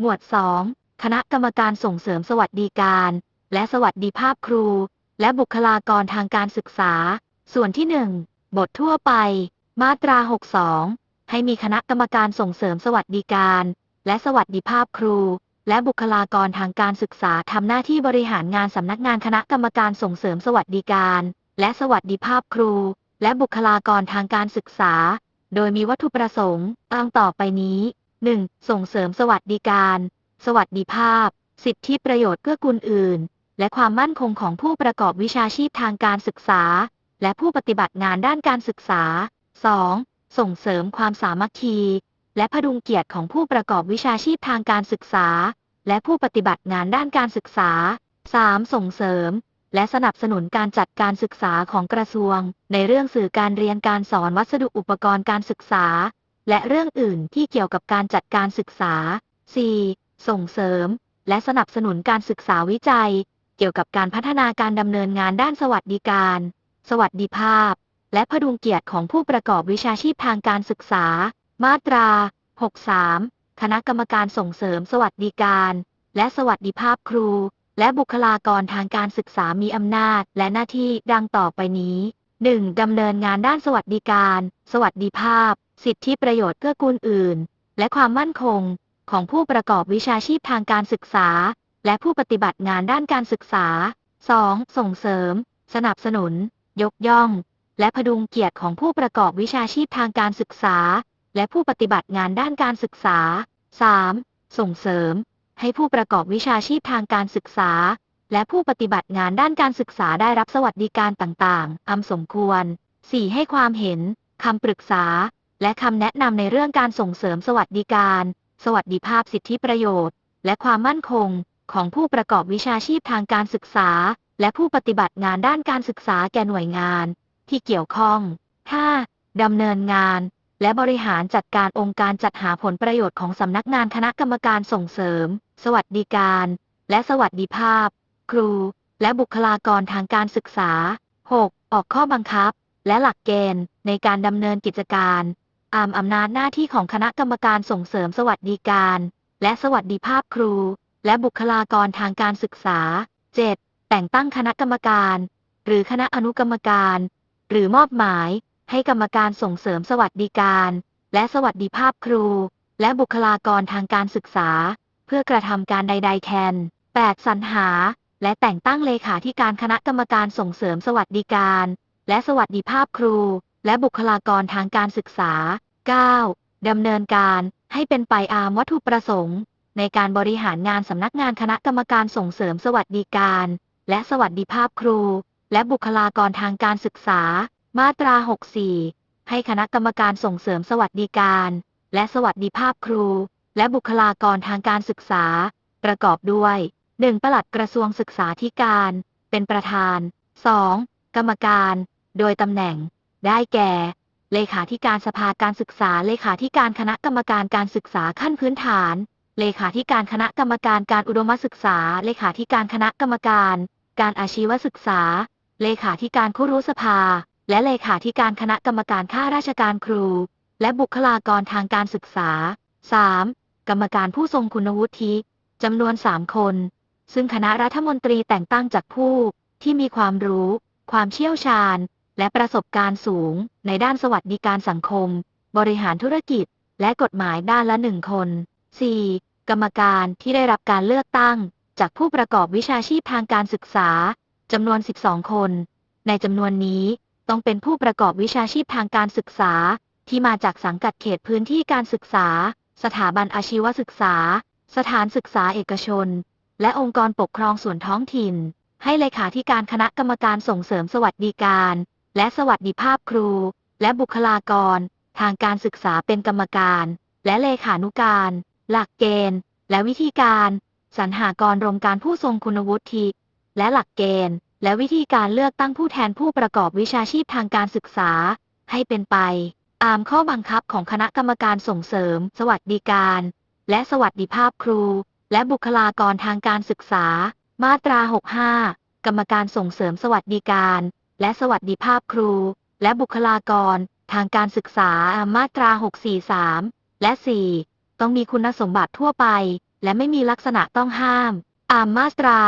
หมวด 2 คณะกรรมการส่งเสริมสวัสดิการ และสวัสดิภาพครู และบุคลากรทางการศึกษา ส่วนที่ 1 บททั่วไป มาตรา 62 ให้มีคณะกรรมการส่งเสริมสวัสดิการ และสวัสดิภาพครู และบุคลากรทางการศึกษาทำหน้าที่บริหารงานสำนักงานคณะกรรมการส่งเสริมสวัสดิการ และสวัสดิภาพครู และบุคลากรทางการศึกษา โดยมีวัตถุประสงค์ดังต่อไปนี้ 1. ส่งเสริมสวัสดิการ สวัสดิภาพ สิทธิประโยชน์เพื่อกุลอื่น และความมั่นคงของผู้ประกอบวิชาชีพทางการศึกษา และผู้ปฏิบัติงานด้านการศึกษา 2. ส่งเสริมความสามัคคี และพดุงเกียรติของผู้ประกอบวิชาชีพทางการศึกษา และผู้ปฏิบัติงานด้านการศึกษา 3. ส่งเสริม และสนับสนุนการจัดการศึกษาของกระทรวง ในเรื่องสื่อการเรียนการสอนวัสดุอุปกรณ์การศึกษา และเรื่องอื่นที่เกี่ยวกับการจัดการศึกษา 4. ส่งเสริม และสนับสนุนการศึกษาวิจัย เกี่ยวกับการพัฒนาการดำเนินงานด้านสวัสดิการ สวัสดิภาพ และพดุงเกียรติของผู้ประกอบวิชาชีพทางการศึกษา มาตรา 63 คณะกรรมการส่งเสริมสวัสดิการ และสวัสดิภาพครู และบุคลากรทางการศึกษามีอำนาจ และหน้าที่ดังต่อไปนี้ 1. ดำเนินงานด้านสวัสดิการ สวัสดิภาพ สิทธิประโยชน์เพื่อกูลอื่น และความมั่นคง ของผู้ประกอบวิชาชีพทางการศึกษา และผู้ปฏิบัติงานด้านการศึกษา 2. ส่งเสริม สนับสนุน ยกย่อง และพดุงเกียรติของผู้ประกอบวิชาชีพทางการศึกษา และผู้ปฏิบัติงานด้านการศึกษา 3. ส่งเสริม ให้ผู้ประกอบวิชาชีพทางการศึกษา และผู้ปฏิบัติงานด้านการศึกษาได้รับสวัสดิการต่างๆอำสมควร 4. ให้ความเห็น คำปรึกษา และคำแนะนำในเรื่องการส่งเสริมสวัสดิการ สวัสดิภาพสิทธิประโยชน์ และความมั่นคง ของผู้ประกอบวิชาชีพทางการศึกษา และผู้ปฏิบัติงานด้านการศึกษาแก่หน่วยงาน ที่เกี่ยวข้อง 5. ดำเนินงาน และบริหารจัดการองค์การจัดหาผลประโยชน์ของสำนักงานคณะกรรมการส่งเสริม สวัสดิการ และสวัสดิภาพ ครู และบุคลากรทางการศึกษา 6. ออกข้อบังคับ และหลักเกณฑ์ ในการดำเนินกิจการ ตามอำนาจหน้าที่ของคณะกรรมการส่งเสริมสวัสดิการ และสวัสดิภาพครู และบุคลากรทางการศึกษา 7. แต่งตั้งคณะกรรมการ หรือคณะอนุกรรมการ หรือมอบหมาย ให้กรรมการส่งเสริมสวัสดิการ และสวัสดิภาพครู และบุคลากรทางการศึกษา เพื่อกระทำการใด ๆ แทน 8. สรรหา และแต่งตั้งเลขาธิการคณะกรรมการส่งเสริมสวัสดิการ และสวัสดิภาพครู และบุคลากรทางการศึกษา 9. ดำเนินการให้เป็นไปตามวัตถุประสงค์ ในการบริหารงานสำนักงานคณะกรรมการส่งเสริมสวัสดิการ และสวัสดิภาพครู และบุคลากรทางการศึกษา มาตรา 64 ให้คณะกรรมการส่งเสริมสวัสดิการ และสวัสดิภาพครู และบุคลากรทางการศึกษา ประกอบด้วย 1. ปลัดกระทรวงศึกษาธิการ เป็นประธาน 2. กรรมการ โดยตำแหน่ง ได้แก่ เลขาธิการสภาการศึกษา เลขาธิการคณะกรรมการการศึกษาขั้นพื้นฐาน เลขาธิการคณะกรรมการการอุดมศึกษา เลขาธิการคณะกรรมการ การอาชีวศึกษา เลขาธิการครุสภา และเลขาธิการคณะกรรมการข้าราชการครู และบุคลากรทางการศึกษา 3. กรรมการผู้ทรงคุณวุฒิจำนวน 3 คน ซึ่งคณะรัฐมนตรีแต่งตั้งจากผู้ที่มีความรู้ ความเชี่ยวชาญ และประสบการณ์สูง ในด้านสวัสดิการสังคม บริหารธุรกิจ และกฎหมายด้านละหนึ่งคน 4. กรรมการที่ได้รับการเลือกตั้ง จากผู้ประกอบวิชาชีพทางการศึกษาจำนวน 12 คน ในจำนวนนี้ต้องเป็นผู้ประกอบวิชาชีพทางการศึกษา ที่มาจากสังกัดเขตพื้นที่การศึกษา สถาบันอาชีวศึกษา สถานศึกษาเอกชน และองค์กรปกครองส่วนท้องถิ่น ให้เลขาธิการคณะกรรมการส่งเสริมสวัสดิการ และสวัสดิภาพครู และบุคลากร ทางการศึกษาเป็นกรรมการ และเลขานุการ หลักเกณฑ์ และวิธีการ สรรหากรรมการผู้ทรงคุณวุฒิและหลักเกณฑ์ และวิธีการเลือกตั้งผู้แทนผู้ประกอบวิชาชีพทางการศึกษา ให้เป็นไป ตามข้อบังคับของคณะกรรมการส่งเสริม สวัสดิการ และสวัสดิภาพครู และบุคลากรทางการศึกษา มาตรา 65 กรรมการส่งเสริมสวัสดิการ และสวัสดิภาพครู และบุคลากร ทางการศึกษามาตรา 643 และ 4 ต้องมีคุณสมบัติทั่วไป และไม่มีลักษณะต้องห้าม ตามมาตรา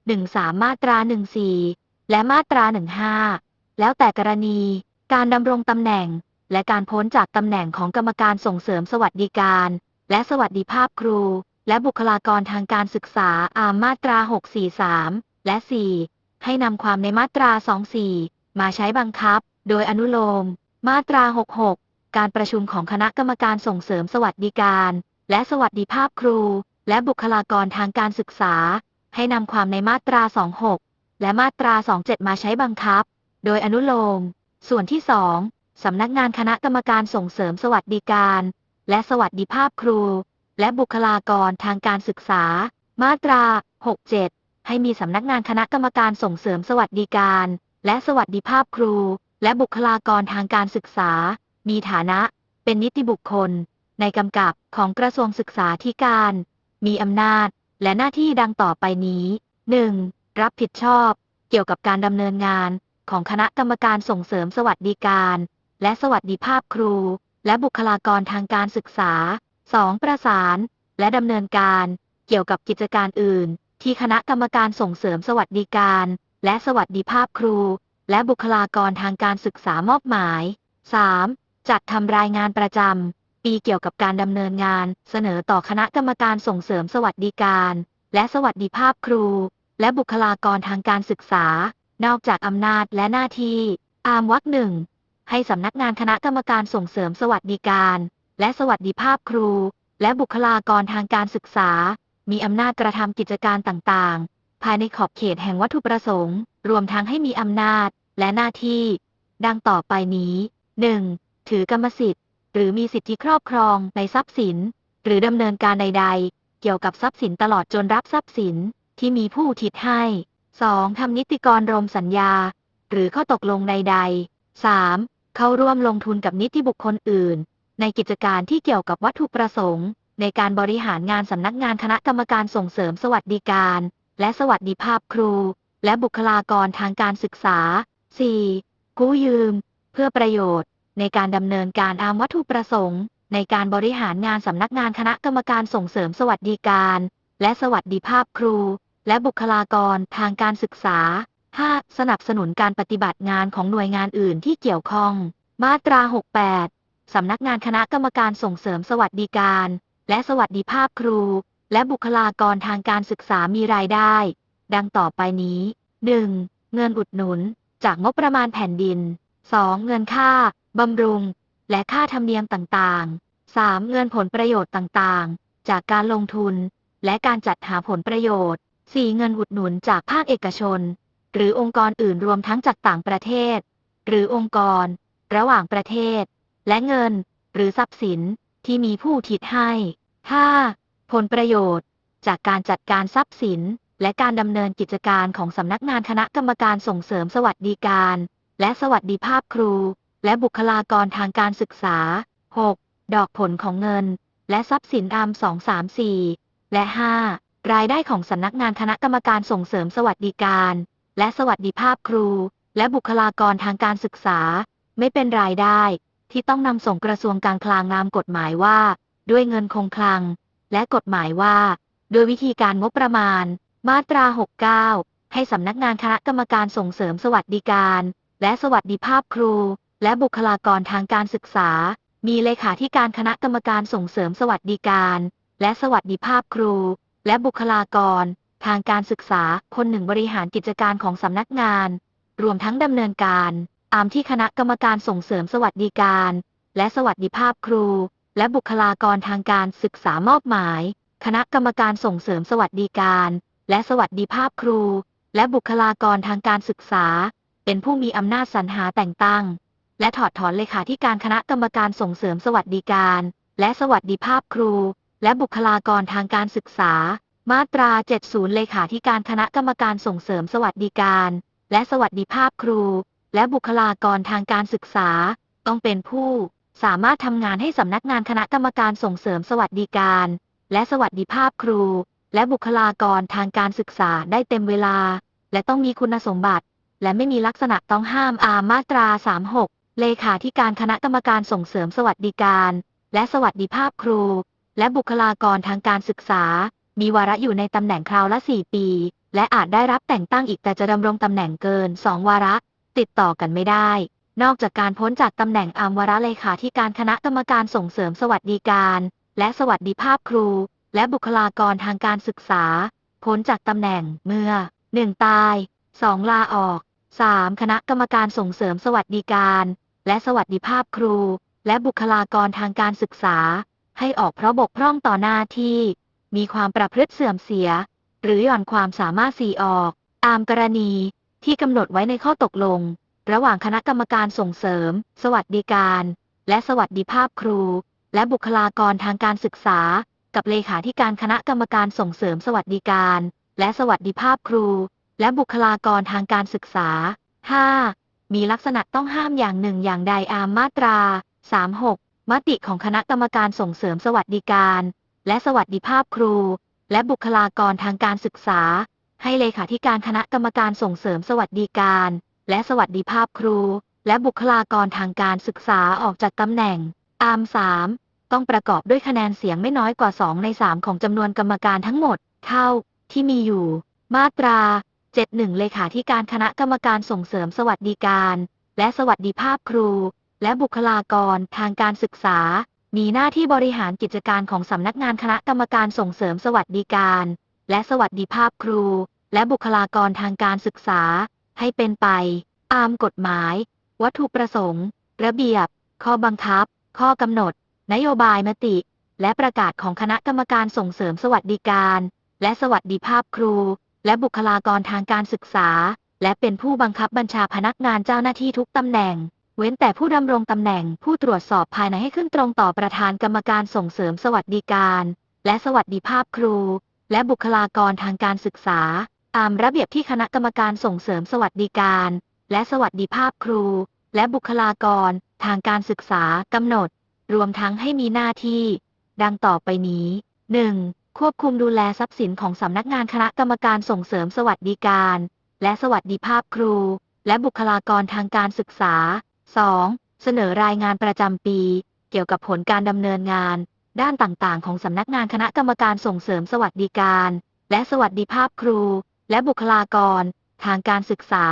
13 มาตรา 14 และมาตรา 15 แล้วแต่กรณี การดำรงตำแหน่ง และการพ้นจากตำแหน่งของกรรมการส่งเสริมสวัสดิการ และสวัสดิภาพครู และบุคลากรทางการศึกษาอามมาตรา 643 และ 4 ให้นำความในมาตรา 24 มาใช้บังคับ โดยอนุโลม มาตรา 66 การประชุมของคณะกรรมการส่งเสริมสวัสดิการ และสวัสดิภาพครู และบุคลากรทางการศึกษา ให้นำความในมาตรา 26 และมาตรา 27 มาใช้บังคับ โดยอนุโลม ส่วนที่ 2 สำนักงานคณะกรรมการส่งเสริมสวัสดิการ และสวัสดิภาพครู และบุคลากรทางการศึกษา มาตรา 67 ให้มีสำนักงานคณะกรรมการส่งเสริมสวัสดิการ และสวัสดิภาพครู และบุคลากรทางการศึกษา มีฐานะ เป็นนิติบุคคล ในกำกับของกระทรวงศึกษาธิการ มีอำนาจ และหน้าที่ดังต่อไปนี้ 1. รับผิดชอบ เกี่ยวกับการดำเนินงาน ของคณะกรรมการส่งเสริมสวัสดิการ และสวัสดิภาพครู และบุคลากรทางการศึกษา 2. ประสาน และดำเนินการ เกี่ยวกับกิจการอื่น ที่คณะกรรมการส่งเสริมสวัสดิการ และสวัสดิภาพครู และบุคลากรทางการศึกษามอบหมาย 3. จัดทำรายงานประจำ ปีเกี่ยวกับการดำเนินงาน เสนอต่อคณะกรรมการส่งเสริมสวัสดิการ และสวัสดิภาพครู และบุคลากรทางการศึกษา นอกจากอำนาจและหน้าที่ อามวรรคหนึ่งให้สำนักงานคณะกรรมการส่งเสริมสวัสดิการ และสวัสดิภาพครู และบุคลากรทางการศึกษา มีอำนาจกระทำกิจการต่างๆ ภายในขอบเขตแห่งวัตถุประสงค์ รวมทั้งให้มีอำนาจและหน้าที่ ดังต่อไปนี้ 1. ถือกรรมสิทธิ์ หรือมีสิทธิครอบครองในทรัพย์สิน หรือดำเนินการใด ๆ เกี่ยวกับทรัพย์สินตลอดจนรับทรัพย์สินที่มีผู้ทิศให้ 2. ทำนิติกรรมสัญญา หรือข้อตกลงใด ๆ 3. เข้าร่วมลงทุนกับนิติบุคคลอื่น ในกิจการที่เกี่ยวกับวัตถุประสงค์ ในการบริหารงานสำนักงานคณะกรรมการส่งเสริมสวัสดิการ และสวัสดิภาพครู และบุคลากรทางการศึกษา 4. กู้ยืม เพื่อประโยชน์ ในการดำเนินการตามวัตถุประสงค์ ในการบริหารงานสำนักงานคณะกรรมการส่งเสริมสวัสดิการ และสวัสดิภาพครู และบุคลากรทางการศึกษา 5. สนับสนุนการปฏิบัติงานของหน่วยงานอื่นที่เกี่ยวข้อง มาตรา 68สำนักงานคณะกรรมการส่งเสริมสวัสดิการ และสวัสดิภาพครู และบุคลากรทางการศึกษามีรายได้ ดังต่อไปนี้ 1. เงินอุดหนุน จากงบประมาณแผ่นดิน 2. เงินค่า บำรุง และค่าธรรมเนียมต่างๆ 3. เงินผลประโยชน์ต่างๆ จากการลงทุน และการจัดหาผลประโยชน์ 4. เงินอุดหนุนจากภาคเอกชน หรือองค์กรอื่นรวมทั้งจากต่างประเทศ หรือองค์กร ระหว่างประเทศ และเงิน หรือทรัพย์สิน ที่มีผู้ทิดให้ 5. ผลประโยชน์ จากการจัดการทรัพย์สิน และการดำเนินกิจการของสำนักงานคณะกรรมการส่งเสริมสวัสดิการ และสวัสดิภาพครู และบุคลากรทางการศึกษา 6. ดอกผลของเงิน และทรัพย์สินอาม2 3 4 และ 5. รายได้ของสำนักงานคณะกรรมการส่งเสริมสวัสดิการ และสวัสดิภาพครู และบุคลากรทางการศึกษา ไม่เป็นรายได้ ที่ต้องนำส่งกระทรวงการคลังนามกฎหมายว่า ด้วยเงินคงคลัง และกฎหมายว่าโดยวิธีการงบประมาณ มาตรา 69 ให้สำนักงานคณะกรรมการส่งเสริมสวัสดิการ และสวัสดิภาพครู และบุคลากรทางการศึกษา มีเลขาธิการคณะกรรมการส่งเสริมสวัสดิการ และสวัสดิภาพครู และบุคลากร ทางการศึกษาคนหนึ่งบริหารกิจการของสำนักงาน รวมทั้งดำเนินการามที่คณะกรรมการส่งเสริมสวัสดิการ และสวัสดิภาพครู และบุคลากรทางการศึกษามอบหมาย คณะกรรมการส่งเสริมสวัสดิการ และสวัสดิภาพครู และบุคลากรทางการศึกษา เป็นผู้มีอำนาจสรรหาแต่งตั้ง และถอดถอนเลขาธิการคณะกรรมการส่งเสริมสวัสดิการ และสวัสดิภาพครู และบุคลากรทางการศึกษา มาตรา 70 เลขาธิการคณะกรรมการส่งเสริมสวัสดิการ และสวัสดิภาพครู และบุคลากรทางการศึกษา ต้องเป็นผู้ สามารถทำงานให้สำนักงานคณะกรรมการส่งเสริมสวัสดิการ และสวัสดิภาพครู และบุคลากรทางการศึกษาได้เต็มเวลา และต้องมีคุณสมบัติ และไม่มีลักษณะต้องห้ามอามาตรา 36 เลขาธิการคณะกรรมการส่งเสริมสวัสดิการ และสวัสดิภาพครู และบุคลากรทางการศึกษา มีวาระอยู่ในตำแหน่งคราวละ 4 ปี และอาจได้รับแต่งตั้งอีกแต่จะดำรงตำแหน่งเกิน 2 วาระ ติดต่อกันไม่ได้ นอกจากการพ้นจากตำแหน่งอามวระเลขาธิการคณะกรรมการส่งเสริมสวัสดิการ และสวัสดิภาพครู และบุคลากรทางการศึกษา พ้นจากตำแหน่งเมื่อ 1. ตาย 2. ลาออก 3. คณะกรรมการส่งเสริมสวัสดิการ และสวัสดิภาพครู และบุคลากรทางการศึกษา ให้ออกเพราะบกพร่องต่อหน้าที่ มีความประพฤติเสื่อมเสีย หรือหย่อนความสามารถสีออก ตามกรณี ที่กำหนดไว้ในข้อตกลง ระหว่างคณะกรรมการส่งเสริม สวัสดิการ และสวัสดิภาพครู และบุคลากรทางการศึกษา กับเลขาธิการคณะกรรมการส่งเสริมสวัสดิการ และสวัสดิภาพครู และบุคลากรทางการศึกษา 5. มีลักษณะต้องห้ามอย่างหนึ่งอย่างใดอามมาตรา 36 มติของคณะกรรมการส่งเสริมสวัสดิการ และสวัสดิภาพครู และบุคลากรทางการศึกษา ให้เลขาธิการคณะกรรมการส่งเสริมสวัสดิการ และสวัสดิภาพครู และบุคลากรทางการศึกษาออกจากตำแหน่ง อาม3ต้องประกอบด้วยคะแนนเสียงไม่น้อยกว่า 2 ใน 3 ของจำนวนกรรมการทั้งหมด เท่า ที่มีอยู่ มาตรา 71 เลขาธิการคณะกรรมการส่งเสริมสวัสดิการ และสวัสดิภาพครู และบุคลากรทางการศึกษา มีหน้าที่บริหารกิจการของสำนักงานคณะกรรมการส่งเสริมสวัสดิการ และสวัสดิภาพครู และบุคลากรทางการศึกษา ให้เป็นไป ตามกฎหมาย วัตถุประสงค์ ระเบียบ ข้อบังคับ ข้อกำหนด นโยบายมติ และประกาศของคณะกรรมการส่งเสริมสวัสดิการ และสวัสดิภาพครู และบุคลากรทางการศึกษา และเป็นผู้บังคับบัญชาพนักงานเจ้าหน้าที่ทุกตำแหน่งเว้นแต่ผู้ดำรงตำแหน่งผู้ตรวจสอบภายในให้ขึ้นตรงต่อประธานกรรมการส่งเสริมสวัสดิการ และสวัสดิภาพครู และบุคลากรทางการศึกษา ตามระเบียบที่คณะกรรมการส่งเสริมสวัสดิการ และสวัสดิภาพครู และบุคลากร ทางการศึกษากำหนด รวมทั้งให้มีหน้าที่ ดังต่อไปนี้ 1. ควบคุมดูแลทรัพย์สินของสำนักงานคณะกรรมการส่งเสริมสวัสดิการ และสวัสดิภาพครู และบุคลากรทางการศึกษา 2. เสนอรายงานประจำปี เกี่ยวกับผลการดำเนินงาน ด้านต่างๆ ของสำนักงานคณะกรรมการส่งเสริมสวัสดิการ และสวัสดิภาพครู และบุคลากร ทางการศึกษา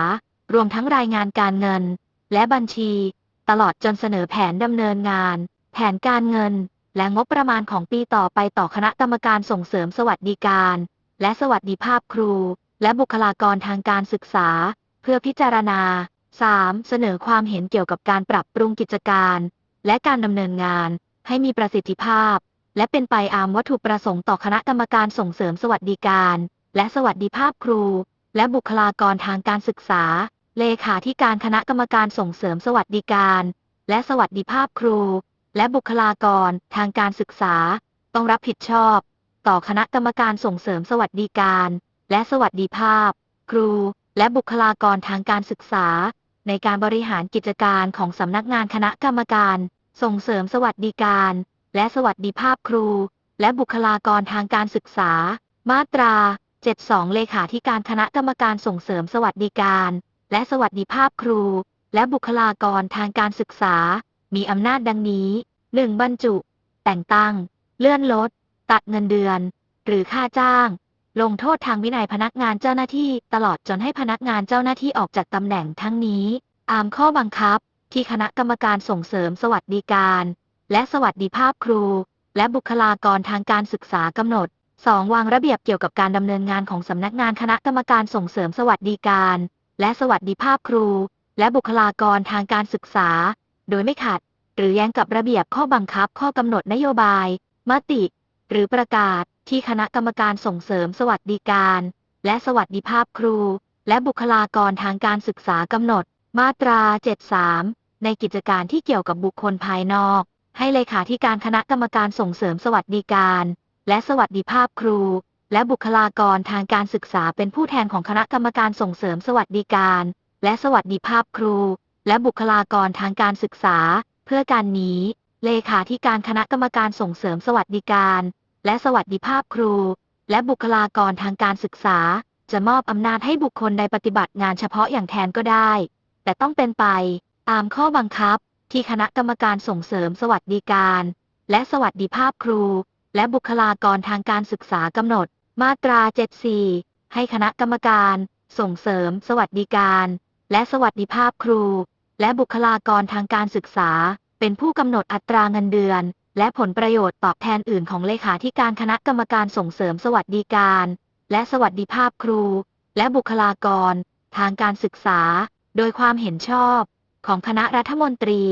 รวมทั้งรายงานการเงิน และบัญชี ตลอดจนเสนอแผนดำเนินงาน แผนการเงิน และงบประมาณของปีต่อไปต่อคณะกรรมการส่งเสริมสวัสดิการ และสวัสดิภาพครู และบุคลากรทางการศึกษา เพื่อพิจารณา 3. เสนอความเห็นเกี่ยวกับการปรับปรุงกิจการ และการดำเนินงาน ให้มีประสิทธิภาพ และเป็นไปตามวัตถุประสงค์ต่อคณะกรรมการส่งเสริมสวัสดิการ และสวัสดิภาพครู และบุคลากรทางการศึกษา เลขาธิการคณะกรรมการส่งเสริมสวัสดิการ และสวัสดิภาพครู และบุคลากรทางการศึกษา ต้องรับผิดชอบ ต่อคณะกรรมการส่งเสริมสวัสดิการ และสวัสดิภาพ ครู และบุคลากรทางการศึกษา ในการบริหารกิจการของสำนักงานคณะกรรมการ ส่งเสริมสวัสดิการ และสวัสดิภาพครู และบุคลากรทางการศึกษา มาตรา 72 เลขาธิการคณะกรรมการส่งเสริมสวัสดิการ และสวัสดิภาพครู และบุคลากรทางการศึกษา มีอำนาจดังนี้ 1. บรรจุ แต่งตั้ง เลื่อนลด ตัดเงินเดือน หรือค่าจ้าง ลงโทษทางวินัยพนักงานเจ้าหน้าที่ ตลอดจนให้พนักงานเจ้าหน้าที่ออกจากตำแหน่งทั้งนี้ตามข้อบังคับ ที่คณะกรรมการส่งเสริมสวัสดิการ และสวัสดิภาพครู และบุคลากรทางการศึกษากำหนด 2. วางระเบียบเกี่ยวกับการดำเนินงานของสำนักงานคณะกรรมการส่งเสริมสวัสดิการ และสวัสดิภาพครู และบุคลากรทางการศึกษา โดยไม่ขัด หรือแย้งกับระเบียบข้อบังคับข้อกำหนดนโยบาย มติ หรือประกาศที่คณะกรรมการส่งเสริมสวัสดิการ และสวัสดิภาพครู และบุคลากรทางการศึกษากำหนด มาตรา 73 ในกิจการที่เกี่ยวกับบุคคลภายนอก ให้เลขาธิการคณะกรรมการส่งเสริมสวัสดิการ และสวัสดิภาพครู และบุคลากรทางการศึกษาเป็นผู้แทนของคณะกรรมการส่งเสริมสวัสดิการ และสวัสดิภาพครู และบุคลากรทางการศึกษา เพื่อการนี้ เลขาธิการคณะกรรมการส่งเสริมสวัสดิการ และสวัสดิภาพครู และบุคลากรทางการศึกษา จะมอบอำนาจให้บุคคลใดปฏิบัติงานเฉพาะอย่างแทนก็ได้ แต่ต้องเป็นไป ตามข้อบังคับ ที่คณะกรรมการส่งเสริมสวัสดิการ และสวัสดิภาพครู และบุคลากรทางการศึกษากำหนด มาตรา 74 ให้คณะกรรมการ ส่งเสริม สวัสดิการ และสวัสดิภาพครู และบุคลากรทางการศึกษา เป็นผู้กำหนดอัตราเงินเดือน และผลประโยชน์ตอบแทนอื่นของเลขาธิการคณะกรรมการส่งเสริมสวัสดิการ และสวัสดิภาพครู และบุคลากร ทางการศึกษา โดยความเห็นชอบ ของคณะรัฐมนตรี